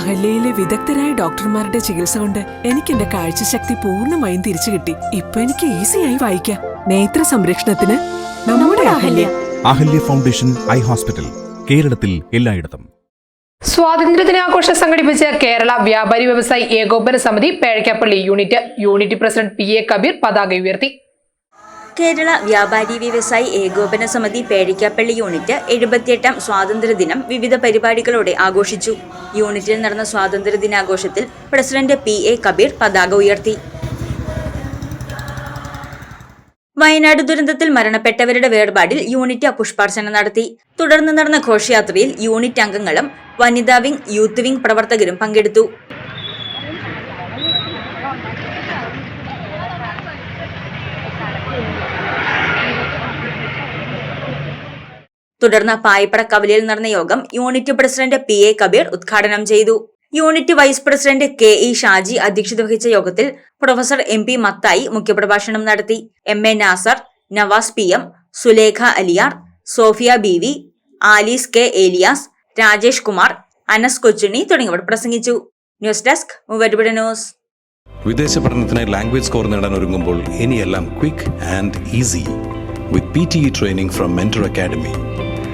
അഹല്യയിലെ വിദഗ്ധരായ ഡോക്ടർമാരുടെ ചികിത്സ കൊണ്ട് എനിക്ക് എന്റെ കാഴ്ചശക്തി പൂർണമായും തിരിച്ചു കിട്ടി. ഇപ്പൊ എനിക്ക് ഈസിയായി വായിക്കാം. നേത്ര സംരക്ഷണത്തിന് നമ്മുടെ Ahalya. Ahalya foundation eye hospital കേരളത്തിൽ എല്ലായിടത്തും. സ്വാതന്ത്ര്യദിനാഘോഷം സംഘടിപ്പിച്ച Kerala Vyapari Vyavasayi Ekopana Samiti Pezhakkappilly unit unit president P A Kabeer പതാക ഉയർത്തി. കേരള വ്യാപാരി വ്യവസായി ഏകോപന സമിതി പേഴിക്കാപ്പള്ളി യൂണിറ്റ് എഴുപത്തിയെട്ടാം സ്വാതന്ത്ര്യദിനം വിവിധ പരിപാടികളോടെ ആഘോഷിച്ചു. യൂണിറ്റിൽ നടന്ന സ്വാതന്ത്ര്യദിനാഘോഷത്തിൽ പ്രസിഡന്റ് പി എ കബീർ പതാക ഉയർത്തി. വയനാട് ദുരന്തത്തിൽ മരണപ്പെട്ടവരുടെ വേർപാടിൽ യൂണിറ്റ് പുഷ്പാർച്ചന നടത്തി. തുടർന്ന് നടന്ന ഘോഷയാത്രയിൽ യൂണിറ്റ് അംഗങ്ങളും വനിതാ വിംഗ് യൂത്ത് വിംഗ് പ്രവർത്തകരും പങ്കെടുത്തു. തുടർന്ന് പായിപ്പട കവലയിൽ നടന്ന യോഗം unit president P A Kabeer ഉദ്ഘാടനം ചെയ്തു. Unit vice president K E Shaji അധ്യക്ഷത വഹിച്ച യോഗത്തിൽ പ്രൊഫസർ എം പി മത്തായി മുഖ്യപ്രഭാഷണം നടത്തി. M A Nasar Navas P M Sulekha Aliyar Sophia B V Alice K Elias Rajesh Kumar Anas Kochunni തുടങ്ങിയവർ പ്രസംഗിച്ചു. News desk news. വിദേശ പഠനത്തിന് ലാംഗ്വേജ് സ്കോർ നേടാൻ ഒരുങ്ങുമ്പോൾ ഇനിയെല്ലാം quick and easy. With P T E training from mentor academy